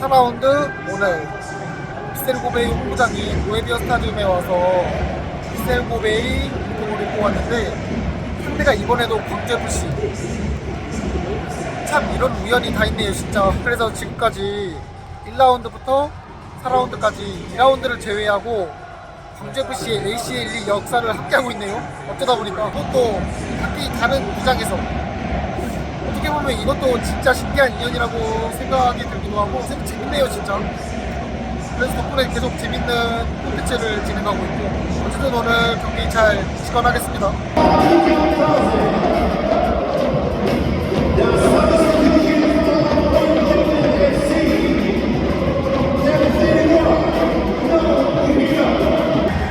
4라운드 오늘. 비셀 고베이 홍보장인 노에비어 스타디움에 와서 비셀 고베이 운동을 입고 왔는데 상대가 이번에도 광주FC 참 이런 우연이 다 있네요 진짜. 그래서 지금까지 1라운드부터 4라운드까지 2라운드를 제외하고 광주FC의 ACL 역사를 함께하고 있네요. 어쩌다 보니까 그것도 각기 다른 구장에서 어떻게 보면 이것도 진짜 신기한 인연이라고 생각이 들기도 하고 생- 재밌네요 진짜. 그래서 덕분에 계속 재밌는 콘텐츠를 진행하고 있고 어쨌든 오늘 경기 잘 시건하겠습니다.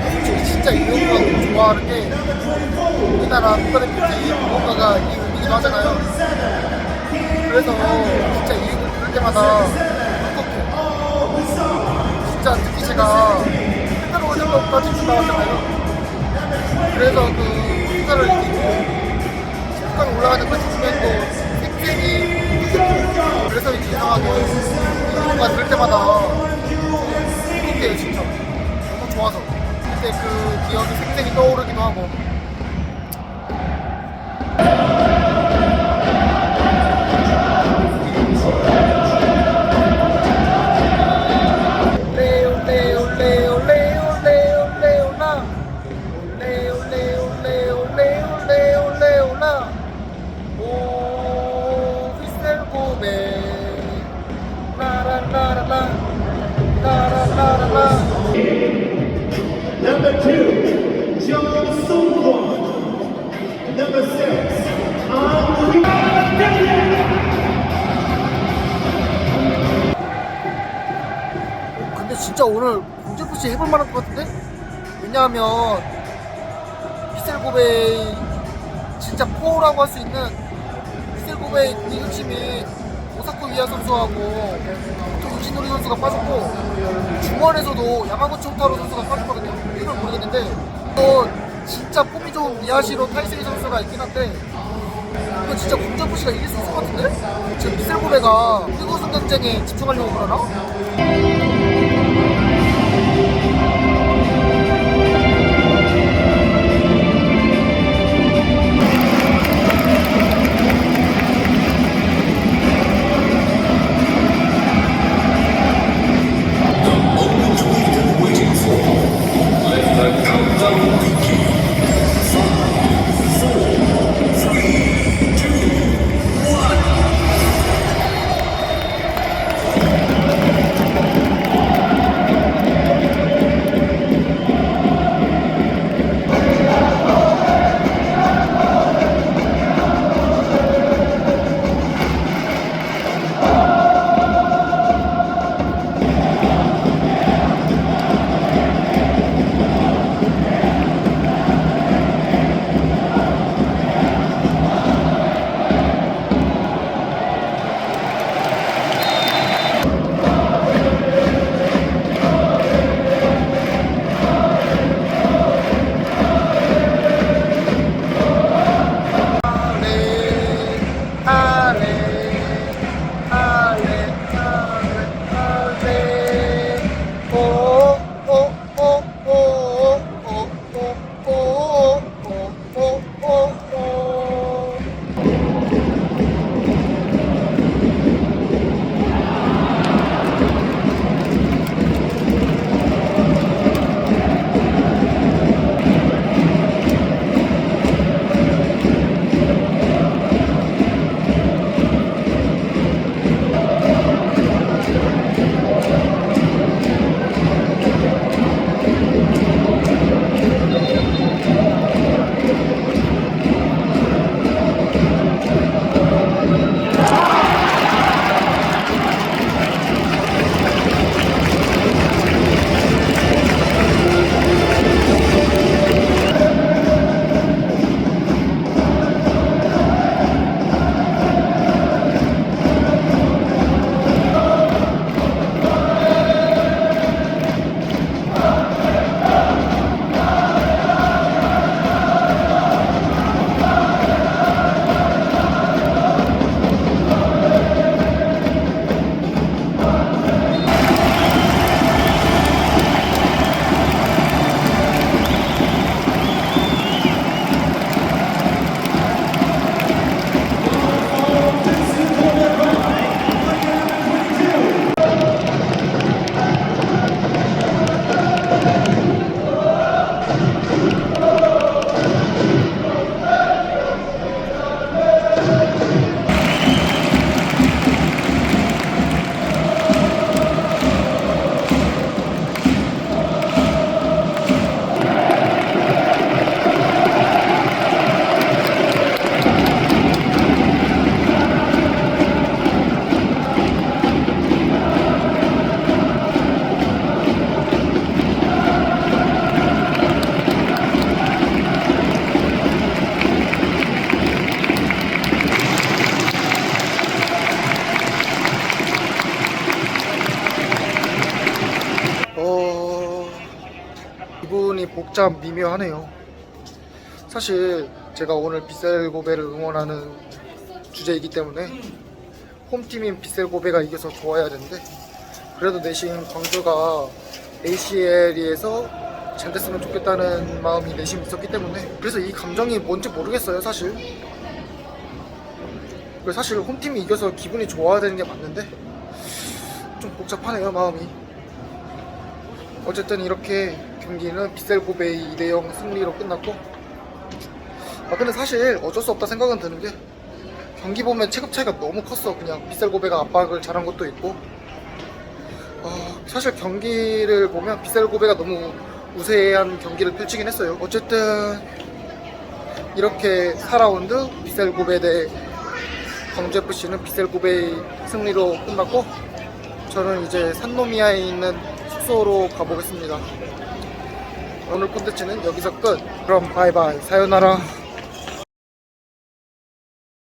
솔직히 진짜 이 영화가 너무 좋아하는 게 우리나라 국가대표팀 무언가가 이 익이기도 하잖아요. 그래서 진짜 이익을 들을 때마다 행복해. 진짜 특히 제가 팬들 월드컵까지 나왔잖아요. 그래서 그 국가를 이기고 국가를 올라가는 그 장면도 생생히 그래서 이제 이상하게 뭔가 들을 때마다 행복해요 진짜. 너무 좋아서. 그때 그 기억이 생생히 떠오르기도 하고 근데 진짜 오늘 공제푸시 해볼 만한 것 같은데? 왜냐하면 피셀고베이 진짜 포라고 할 수 있는 피셀고베이 리그팀인 오사쿠 위아 선수하고 또 유진노리 선수가 빠졌고 중원에서도 야마구치 호타로 선수가 빠졌거든요 이걸 모르겠는데 또 진짜 폼이 좋은 미야시로 타이세이 선수가 있긴 한데 이거 진짜 공제푸시가 이길 수 있을 것 같은데? 지금 피셀고베가 리그우승 경쟁에 집중하려고 그러나? 기분이 복잡 미묘하네요. 사실 제가 오늘 비셀 고베를 응원하는 주제이기 때문에 홈팀인 비셀 고베가 이겨서 좋아야 되는데 그래도 내심 광주가 ACL에서 잘 됐으면 좋겠다는 마음이 내심 있었기 때문에 그래서 이 감정이 뭔지 모르겠어요 사실 사실 홈팀이 이겨서 기분이 좋아야 되는 게 맞는데 좀 복잡하네요 마음이 어쨌든 이렇게 경기는 비셀 고베이 2대0 승리로 끝났고. 아 근데 사실 어쩔 수 없다 생각은 드는 게 경기 보면 체급 차이가 너무 컸어. 그냥 비셀 고베가 압박을 잘한 것도 있고. 아, 사실 경기를 보면 비셀 고베가 너무 우세한 경기를 펼치긴 했어요. 어쨌든 이렇게 4라운드 비셀 고베 대 광주FC는 비셀 고베이 승리로 끝났고 저는 이제 산노미아에 있는 숙소로 가보겠습니다 오늘 콘텐츠는 여기서 끝. 그럼 바이바이. 사요나라